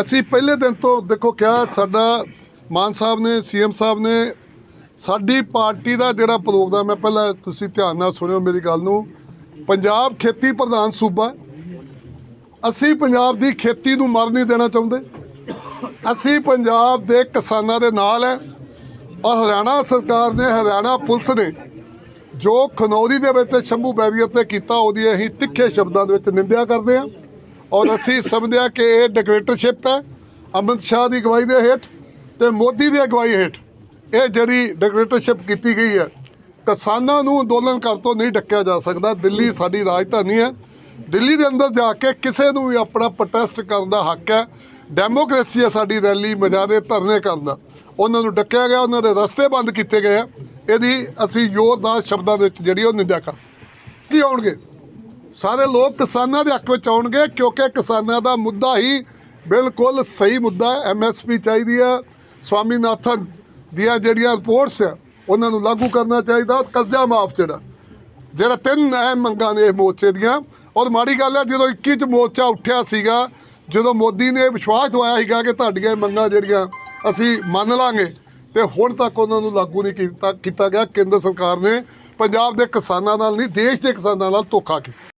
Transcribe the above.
ਅਸੀਂ ਪਹਿਲੇ ਦਿਨ ਤੋਂ ਦੇਖੋ ਕਿਹਾ ਸਾਡਾ ਮਾਨ ਸਾਹਿਬ ਨੇ, ਸੀਐਮ ਸਾਹਿਬ ਨੇ ਸਾਡੀ ਪਾਰਟੀ ਦਾ ਜਿਹੜਾ ਪ੍ਰੋਗਰਾਮ ਹੈ, ਪਹਿਲਾਂ ਤੁਸੀਂ ਧਿਆਨ ਨਾਲ ਸੁਣਿਓ ਮੇਰੀ ਗੱਲ ਨੂੰ। ਪੰਜਾਬ ਖੇਤੀ ਪ੍ਰਧਾਨ ਸੂਬਾ, ਅਸੀਂ ਪੰਜਾਬ ਦੀ ਖੇਤੀ ਨੂੰ ਮਰ ਨਹੀਂ ਦੇਣਾ ਚਾਹੁੰਦੇ। ਅਸੀਂ ਪੰਜਾਬ ਦੇ ਕਿਸਾਨਾਂ ਦੇ ਨਾਲ ਹੈ ਔਰ ਹਰਿਆਣਾ ਸਰਕਾਰ ਨੇ, ਹਰਿਆਣਾ ਪੁਲਿਸ ਨੇ ਜੋ ਖਨੌਰੀ ਦੇ ਵਿੱਚ ਸ਼ੰਭੂ ਬੈਰੀਅਰ ਤੇ ਕੀਤਾ, ਉਹਦੀ ਅਸੀਂ ਤਿੱਖੇ ਸ਼ਬਦਾਂ ਦੇ ਵਿੱਚ ਨਿੰਦਿਆ ਕਰਦੇ ਹਾਂ। ਔਰ ਅਸੀਂ ਸਮਝਦੇ ਹਾਂ ਕਿ ਇਹ ਡਿਕਟੇਟਰਸ਼ਿਪ ਹੈ। ਅਮਿਤ ਸ਼ਾਹ ਦੀ ਅਗਵਾਈ ਦੇ ਹੇਠ ਤੇ ਮੋਦੀ ਦੀ ਅਗਵਾਈ ਹੇਠ ਇਹ ਜਿਹੜੀ ਡਿਕਟੇਟਰਸ਼ਿਪ ਕੀਤੀ ਗਈ ਹੈ, ਕਿਸਾਨਾਂ ਨੂੰ ਅੰਦੋਲਨ ਕਰ ਤੋਂ ਨਹੀਂ ਡੱਕਿਆ ਜਾ ਸਕਦਾ। ਦਿੱਲੀ ਸਾਡੀ ਰਾਜਧਾਨੀ ਹੈ। ਦਿੱਲੀ ਦੇ ਅੰਦਰ ਜਾ ਕੇ ਕਿਸੇ ਨੂੰ ਵੀ ਆਪਣਾ ਪ੍ਰੋਟੈਸਟ ਕਰਨ ਦਾ ਹੱਕ ਹੈ। ਡੈਮੋਕ੍ਰੇਸੀ ਹੈ ਸਾਡੀ ਰੈਲੀ ਮਜਾਦੇ ਧਰਨੇ ਕਰਨ ਦਾ। ਉਹਨਾਂ ਨੂੰ ਡੱਕਿਆ ਗਿਆ, ਉਹਨਾਂ ਦੇ ਰਸਤੇ ਬੰਦ ਕੀਤੇ ਗਏ ਆ। ਇਹਦੀ ਅਸੀਂ ਜ਼ੋਰਦਾਰ ਸ਼ਬਦਾਂ ਦੇ ਵਿੱਚ ਜਿਹੜੀ ਉਹ ਨਿੰਦਾ ਕਰ ਕੀ ਆਉਣਗੇ ਸਾਰੇ ਲੋਕ ਕਿਸਾਨਾਂ ਦੇ ਹੱਕ ਵਿੱਚ ਆਉਣਗੇ ਕਿਉਂਕਿ ਕਿਸਾਨਾਂ ਦਾ ਮੁੱਦਾ ਹੀ ਬਿਲਕੁਲ ਸਹੀ ਮੁੱਦਾ ਹੈ। ਐਮਐਸਪੀ ਚਾਹੀਦੀ ਹੈ, ਸਵਾਮੀਨਾਥਨ ਦੀਆਂ ਜਿਹੜੀਆਂ ਰਿਪੋਰਟਸ ਆ ਉਹਨਾਂ ਨੂੰ ਲਾਗੂ ਕਰਨਾ ਚਾਹੀਦਾ, ਕਰਜ਼ਾ ਮਾਫ ਜਿਹੜਾ ਜਿਹੜਾ ਤਿੰਨ ਅਹਿਮ ਮੰਗਾਂ ਨੇ ਇਹ ਮੋਰਚੇ ਦੀਆਂ। ਔਰ ਮਾੜੀ ਗੱਲ ਹੈ, ਜਦੋਂ 21 ਚ ਮੋਰਚਾ ਉੱਠਿਆ ਸੀਗਾ, ਜਦੋਂ ਮੋਦੀ ਨੇ ਵਿਸ਼ਵਾਸ ਦਵਾਇਆ ਸੀਗਾ ਕਿ ਤੁਹਾਡੀਆਂ ਇਹ ਮੰਗਾਂ ਜਿਹੜੀਆਂ ਅਸੀਂ ਮੰਨ ਲਾਂਗੇ, ਤੇ ਹੁਣ ਤੱਕ ਉਹਨਾਂ ਨੂੰ ਲਾਗੂ ਨਹੀਂ ਕੀਤਾ ਕੀਤਾ ਗਿਆ। ਕੇਂਦਰ ਸਰਕਾਰ ਨੇ ਪੰਜਾਬ ਦੇ ਕਿਸਾਨਾਂ ਨਾਲ ਨਹੀਂ, ਦੇਸ਼ ਦੇ ਕਿਸਾਨਾਂ ਨਾਲ ਧੋਖਾ ਕੀਤਾ।